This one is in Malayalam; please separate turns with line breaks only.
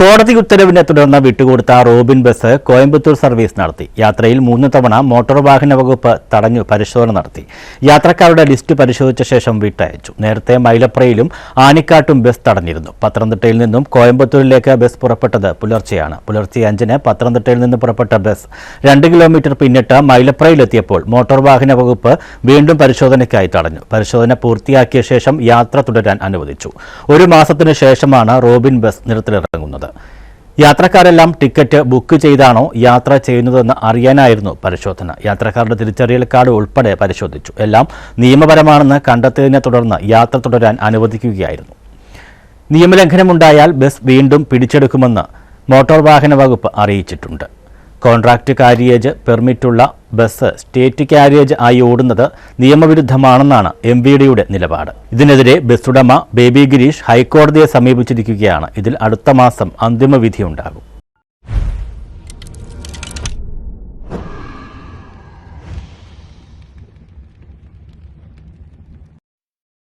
കോടതി ഉത്തരവിനെ തുടർന്ന് വിട്ടുകൊടുത്ത റോബിൻ ബസ് കോയമ്പത്തൂർ സർവീസ് നടത്തി. യാത്രയിൽ മൂന്ന് തവണ മോട്ടോർ വാഹന വകുപ്പ് തടഞ്ഞു പരിശോധന നടത്തി. യാത്രക്കാരുടെ ലിസ്റ്റ് പരിശോധിച്ച ശേഷം വിട്ടയച്ചു. നേരത്തെ മൈലപ്രയിലും ആനിക്കാട്ടും ബസ് തടഞ്ഞിരുന്നു. പത്തനംതിട്ടയിൽ നിന്നും കോയമ്പത്തൂരിലേക്ക് ബസ് പുറപ്പെട്ടത് പുലർച്ചെയാണ്. പുലർച്ചെ അഞ്ചിന് പത്തനംതിട്ടയിൽ നിന്ന് പുറപ്പെട്ട ബസ് രണ്ട് കിലോമീറ്റർ പിന്നിട്ട് മൈലപ്രയിലെത്തിയപ്പോൾ മോട്ടോർ വാഹന വകുപ്പ് വീണ്ടും പരിശോധനയ്ക്കായി തടഞ്ഞു. പരിശോധന പൂർത്തിയാക്കിയ ശേഷം യാത്ര തുടരാൻ അനുവദിച്ചു. ഒരു മാസത്തിനു ശേഷമാണ് റോബിൻ ബസ് നിരത്തിലിറങ്ങുന്നത്. യാത്രക്കാരെല്ലാം ടിക്കറ്റ് ബുക്ക് ചെയ്താണോ യാത്ര ചെയ്യുന്നതെന്ന് അറിയാനായിരുന്നു പരിശോധന. യാത്രക്കാരുടെ തിരിച്ചറിയൽ കാർഡ് ഉൾപ്പെടെ പരിശോധിച്ചു. എല്ലാം നിയമപരമാണെന്ന് കണ്ടെത്തിയതിനെ തുടർന്ന് യാത്ര തുടരാൻ അനുവദിക്കുകയായിരുന്നു. നിയമലംഘനമുണ്ടായാൽ ബസ് വീണ്ടും പിടിച്ചെടുക്കുമെന്ന് മോട്ടോർ വാഹന വകുപ്പ് അറിയിച്ചിട്ടുണ്ട്. കോൺട്രാക്ട് കാരിയേജ് പെർമിറ്റുള്ള ബസ് സ്റ്റേറ്റ് കാരിയേജ് ആയി ഓടുന്നത് നിയമവിരുദ്ധമാണെന്നാണ് എം വി ഡിയുടെ നിലപാട്. ഇതിനെതിരെ ബസ് ഉടമ ബേബി ഗിരീഷ് ഹൈക്കോടതിയെ സമീപിച്ചിരിക്കുകയാണ്. ഇതിൽ അടുത്ത മാസം അന്തിമ വിധിയുണ്ടാകും.